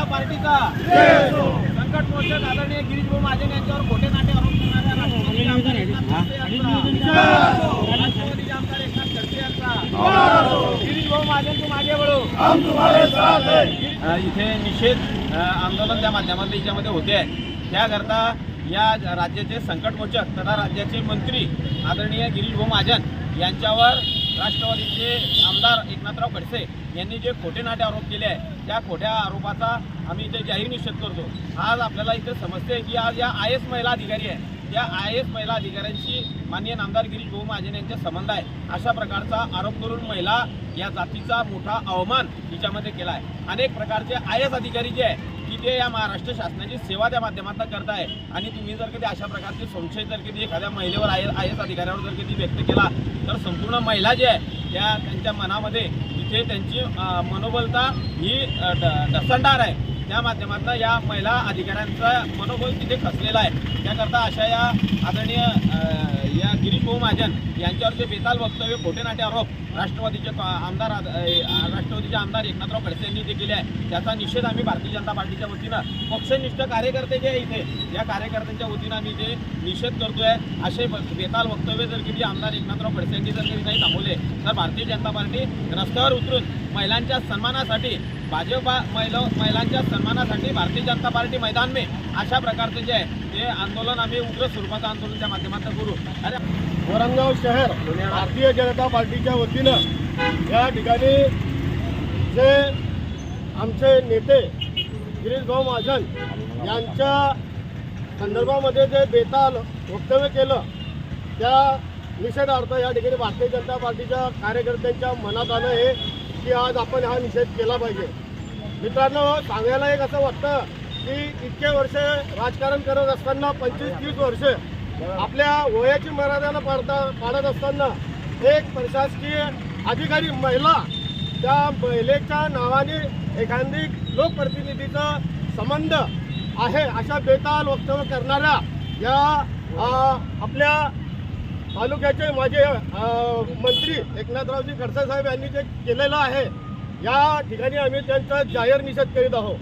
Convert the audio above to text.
जनता पार्टीचा. संकट मोर्चात आदरणीय गिरीश भाऊ महाजन यांच्यावर खोटे नाटे आरोप करणाऱ्या राष्ट्रवादी आमदार एकनाथ खडसे यांचा, राष्ट्रवादीचे आमदार एकनाथ खडसे यांचा. गिरीश भाऊ महाजन तू मागे वळू. इथे निषेध आंदोलन त्या माध्यमातून याच्यामध्ये होते आहे. त्याकरता या राज्याचे संकट मोचक तथा राज्याचे मंत्री आदरणीय गिरीश भाऊ महाजन यांच्यावर राष्ट्रवादीचे आमदार एकनाथराव खडसे यांनी जे खोटे नाटे आरोप केले आहे त्या खोट्या आरोपाचा आम्ही इथे जाहीर निषेध करतो. आज आपल्याला इथे समजते की आज या आय एस महिला अधिकारी आहे त्या आय एस महिला अधिकाऱ्यांशी माननीय नामदार गिरीश भाऊ महाजन यांचे संबंध आहे. अशा प्रकारचा आरोप करून महिला या जातीचा मोठा अवमान तिच्यामध्ये केला आहे. अनेक प्रकारचे आय एस अधिकारी जे आहे की ते या महाराष्ट्र शासनाची सेवा त्या माध्यमातून करताय आणि तुम्ही जर कधी अशा प्रकारचे संशय जर कधी एखाद्या महिलेवर आय आय एस अधिकाऱ्यावर जर कधी व्यक्त केला तर संपूर्ण महिला जे आहे त्या त्यांच्या मनामध्ये तिथे त्यांची मनोबलता ही अं, ढसंडार आहे. त्या माध्यमातून या महिला अधिकाऱ्यांचा मनोबल तिथे खचलेला आहे. त्याकरता अशा या आदरणीय या गिरीश भाऊ महाजन यांच्यावर जे बेताल वक्तव्य खोटे नाटे आरोप राष्ट्रवादीचे आमदार आद- राष्ट्रवादीचे आमदार एकनाथराव खडसे यांनी जे केले आहे त्याचा निषेध आम्ही भारतीय जनता पार्टीच्या वतीनं पक्षनिष्ठ कार्यकर्ते जे आहे इथे या कार्यकर्त्यांच्या वतीनं आम्ही जे निषेध करतोय. असे बेताल वक्तव्य जर किती आमदार एकनाथराव खडसे यांनी जर काही थांबवले तर भारतीय जनता पार्टी रस्त्यावर उतरून महिलांच्या सन्मानासाठी भाजपा महिला महिलांच्या सन्मानासाठी भारतीय जनता पार्टी मैदान में अशा प्रकारचं जे आहे ते आंदोलन आम्ही उग्र स्वरूपाचं आंदोलन त्या माध्यमातून करू. अरे औरंगाबाद शहर भारतीय जनता पार्टीच्या वतीनं या ठिकाणी जे आमचे नेते गिरीश भाऊ महाजन यांच्या संदर्भामध्ये जे बेताल वक्तव्य केलं त्या निषेधार्थ या ठिकाणी भारतीय जनता पार्टीच्या कार्यकर्त्यांच्या मनात आलं हे. की आज आपण हा निषेध केला पाहिजे. मित्रांनो सांगायला एक असं वाटतं की इतके वर्ष राजकारण करत असताना पंचवीस तीस वर्ष आपल्या वयाची मर्यादाला पाडता पाडत असताना एक प्रशासकीय अधिकारी महिला त्या महिलेच्या नावाने एखादी लोकप्रतिनिधीचा संबंध आहे अशा बेताल वक्तव्य करणाऱ्या या आपल्या तालुक्याचे माझे मंत्री एकनाथरावजी खडसे साहेब यांनी जे केलेलं आहे या ठिकाणी आम्ही त्यांचा जाहीर निषेध करीत आहोत.